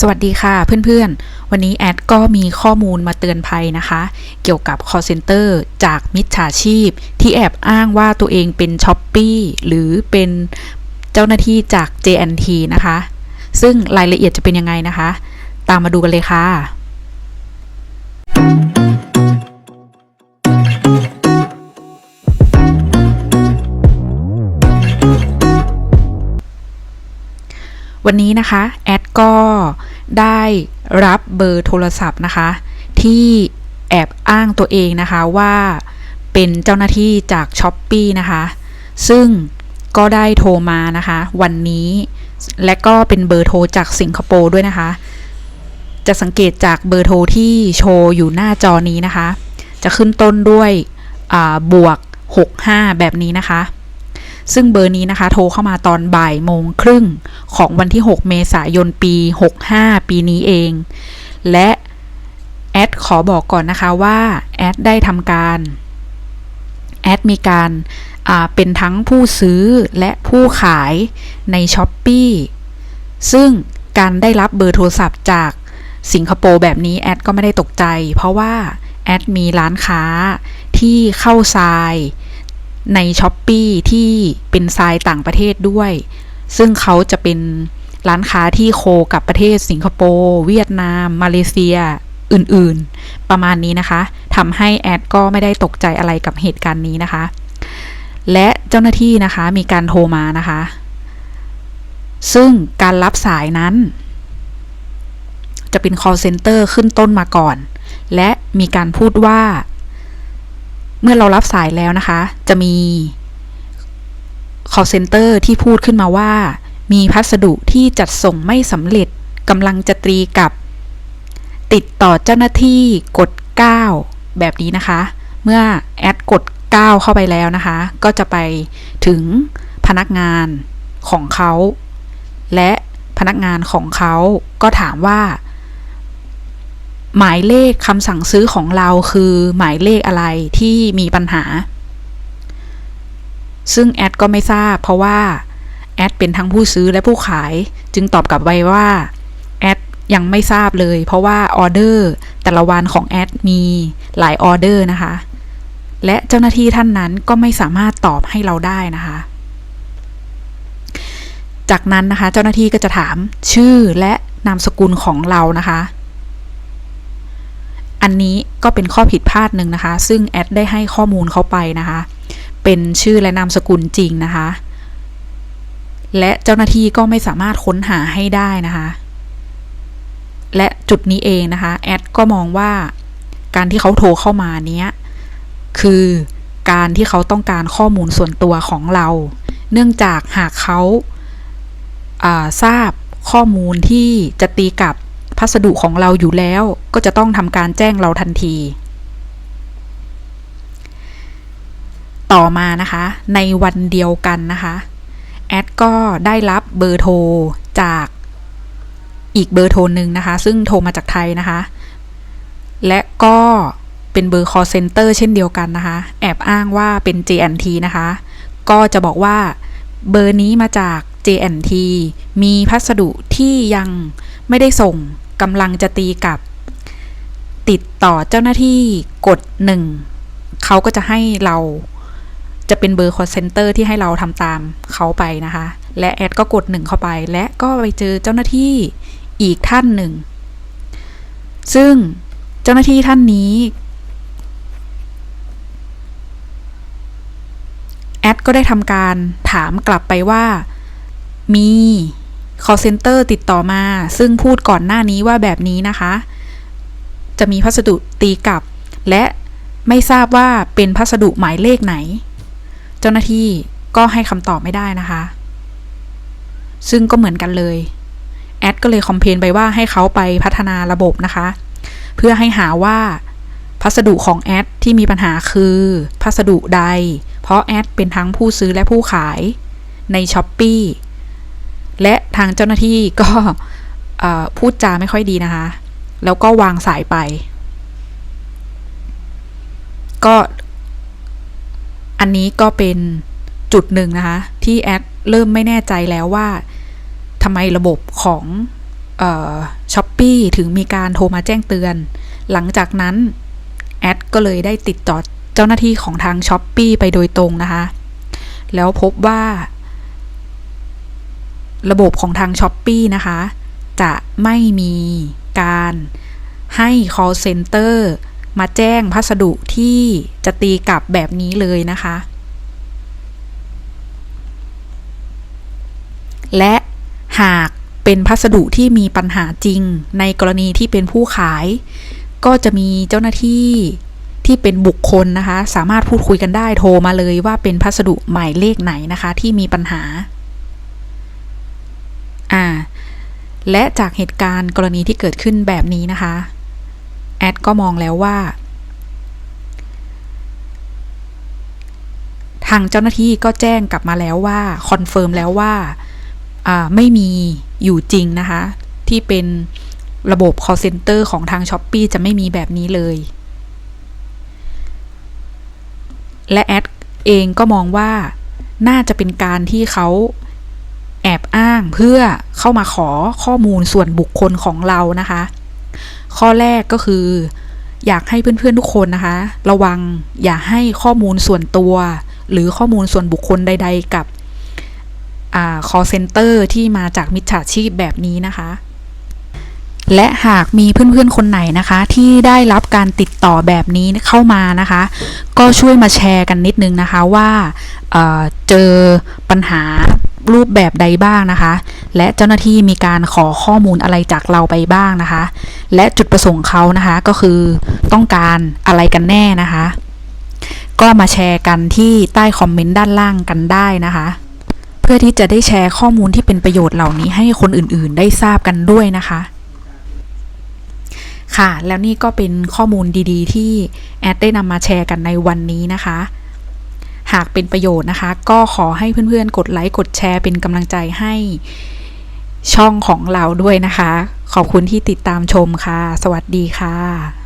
สวัสดีค่ะเพื่อนๆ วันนี้แอดก็มีข้อมูลมาเตือนภัยนะคะ เกี่ยวกับ call center จากมิจฉาชีพ ที่แอบอ้างว่าตัวเองเป็น s h อ p e e หรือเป็นเจ้าหน้าที่จาก JNT นะคะ ซึ่งรายละเอียดจะเป็นยังไงนะคะ ตามมาดูกันเลยค่ะ วันนี้นะคะแอด ก็ได้รับเบอร์โทรศัพท์นะคะ ที่แอบอ้างตัวเองนะคะว่าเป็นเจ้าหน้าที่จาก s h อ p e e นะคะ ซึ่งก็ได้โทรมานะคะ วันนี้และก็เป็นเบอร์โทรจากสิงคโปร์ด้วยนะคะ จะสังเกตจากเบอร์โทรที่โชว์อยู่หน้าจอนี้นะคะ จะขึ้นต้นด้วยบวก 65 แบบนี้นะคะ ซึ่งเบอร์นี้นะคะโทรเข้ามาตอนบ่ายโมงครึ่งของวันที่ 6 เมษายนปี 65 ปีนี้เอง และแอดขอบอกก่อนนะคะว่าแอดได้ทำการแอดมีการเป็นทั้งผู้ซื้อและผู้ขายใน s h อ p e e ซึ่งการได้รับเบอร์โทรศัพท์จากสิงคโปร์แบบนี้แอดก็ไม่ได้ตกใจ เพราะว่าแอดมีร้านค้าที่เข้าทราย ใน s h อ p e e ที่เป็นทรายต่างประเทศด้วย ซึ่งเขาจะเป็นร้านค้าที่โคกับประเทศสิงคโปร์เวียดนาม มาเลเซียอื่นๆ ประมาณนี้นะคะทำให้แอดก็ไม่ได้ตกใจอะไรกับเหตุการณ์นี้นะคะ และเจ้าหน้าที่นะคะมีการโทรมานะคะ ซึ่งการรับสายนั้น จะเป็น call center ขึ้นต้นมาก่อน และมีการพูดว่า เมื่อเรารับสายแล้วนะคะ จะมี call center ที่พูดขึ้นมาว่า มีพัสดุที่จัดส่งไม่สำเร็จกำลังจะตรีกับ ติดต่อเจ้าหน้าที่กด 9 แบบนี้นะคะ เมื่อแอดกด 9 เข้าไปแล้วนะคะ ก็จะไปถึงพนักงานของเขา และพนักงานของเขาก็ถามว่า หมายเลขคำสั่งซื้อของเราคือหมายเลขอะไรที่มีปัญหา ซึ่งแอดก็ไม่ทราบ เพราะว่าแอดเป็นทั้งผู้ซื้อและผู้ขาย จึงตอบกลับไปว่าแอดยังไม่ทราบเลย เพราะว่าออเดอร์แต่ละวันของแอดมีหลายออเดอร์นะคะ และเจ้าหน้าที่ท่านนั้นก็ไม่สามารถตอบให้เราได้นะคะ จากนั้นนะคะ เจ้าหน้าที่ก็จะถามชื่อและนามสกุลของเรานะคะ อันนี้ก็เป็นข้อผิดพลาดหนึ่งนะคะ ซึ่งแอดได้ให้ข้อมูลเขาไปนะคะ เป็นชื่อและนามสกุลจริงนะคะ และเจ้าหน้าที่ก็ไม่สามารถค้นหาให้ได้นะคะ และจุดนี้เองนะคะ แอดก็มองว่าการที่เขาโทรเข้ามาเนี้ย คือการที่เขาต้องการข้อมูลส่วนตัวของเรา เนื่องจากหากเขาทราบข้อมูลที่จะตีกับ พัสดุของเราอยู่แล้ว ก็จะต้องทำการแจ้งเราทันที ต่อมานะคะ ในวันเดียวกันนะคะแอดก็ได้รับเบอร์โทรจากอีกเบอร์โทรหนึ่งนะคะ ซึ่งโทรมาจากไทยนะคะ และก็เป็นเบอร์ call center เช่นเดียวกันนะคะ แอบอ้างว่าเป็น JNT นะคะ ก็จะบอกว่าเบอร์นี้มาจาก JNT มีพัสดุที่ยังไม่ได้ส่ง กำลังจะตีกับ ติดต่อเจ้าหน้าที่กดหนึ่งเขาก็จะให้เราจะเป็นเบอร์ call center ที่ให้เราทำตามเขาไปนะคะ และแอดก็กดหนึ่งเข้าไป และก็ไปเจอเจ้าหน้าที่อีกท่านหนึ่ง ซึ่งเจ้าหน้าที่ท่านนี้แอดก็ได้ทำการถามกลับไปว่า มี call center ติดต่อมา ซึ่งพูดก่อนหน้านี้ว่าแบบนี้นะคะ จะมีพัสดุตีกลับ และไม่ทราบว่าเป็นพัสดุหมายเลขไหน เจ้าหน้าที่ก็ให้คำตอบไม่ได้นะคะ ซึ่งก็เหมือนกันเลยแอดก็เลยคอมเพนไปว่าให้เขาไปพัฒนาระบบนะคะ เพื่อให้หาว่าพัสดุของแอดที่มีปัญหาคือ พัสดุใด เพราะแอดเป็นทั้งผู้ซื้อและผู้ขายใน s h อ p e e และทางเจ้าหน้าที่ก็พูดจาไม่ค่อยดีนะคะ แล้วก็วางสายไป ก็อันนี้ก็เป็นจุดหนึ่งนะคะ ที่แอดเริ่มไม่แน่ใจแล้วว่าทำไมระบบของช้อปปี้ถึงมีการโทรมาแจ้งเตือน หลังจากนั้น แอดก็เลยได้ติดต่อเจ้าหน้าที่ของทางช้อปปีไปโดยตรงนะคะ แล้วพบว่า ระบบของทางช้อปปีนะคะ จะไม่มีการให้ call center มาแจ้งพัสดุที่จะตีกลับแบบนี้เลยนะคะ และหากเป็นพัสดุที่มีปัญหาจริงในกรณีที่เป็นผู้ขาย ก็จะมีเจ้าหน้าที่ที่เป็นบุคคลนะคะ สามารถพูดคุยกันได้โทรมาเลยว่าเป็นพัสดุหมายเลขไหนนะคะ ที่มีปัญหา อ่า และจากเหตุการณ์กรณีที่เกิดขึ้นแบบนี้นะคะ แอดก็มองแล้วว่า ทางเจ้าหน้าที่ก็แจ้งกลับมาแล้วว่าคอนเฟิร์มแล้วว่าไม่มีอยู่จริงนะคะ ที่เป็นระบบ call center ของทาง s h อ p e e จะไม่มีแบบนี้เลย และแอดเองก็มองว่าน่าจะเป็นการที่เขา อบอ้างเพื่อเข้ามาขอข้อมูลส่วนบุคคลของเรานะคะ ข้อแรกก็คือ อยากให้เพื่อนๆทุกคนนะคะ ระวังอย่าให้ข้อมูลส่วนตัว หรือข้อมูลส่วนบุคคลใด ๆ กับ call center ที่มาจากมิจฉาชีพแบบนี้นะคะ และหากมีเพื่อนๆคนไหนนะคะ ที่ได้รับการติดต่อแบบนี้เข้ามานะคะ ก็ช่วยมาแชร์กันนิดนึงนะคะว่าเเจอปัญหา รูปแบบใดบ้างนะคะ และเจ้าหน้าที่มีการขอข้อมูลอะไรจากเราไปบ้างนะคะ และจุดประสงค์เขานะคะก็คือต้องการอะไรกันแน่นะคะ ก็มาแชร์กันที่ใต้คอมเมนต์ด้านล่างกันได้นะคะ เพื่อที่จะได้แชร์ข้อมูลที่เป็นประโยชน์เหล่านี้ให้คนอื่นๆ ได้ทราบกันด้วยนะคะ ค่ะ แล้วนี่ก็เป็นข้อมูลดีๆ ที่แอดได้นำมาแชร์กันในวันนี้นะคะ หากเป็นประโยชน์นะคะ ก็ขอให้เพื่อนๆ กดไลค์กดแชร์เป็นกำลังใจให้ช่องของเราด้วยนะคะ ขอบคุณที่ติดตามชมค่ะ สวัสดีค่ะ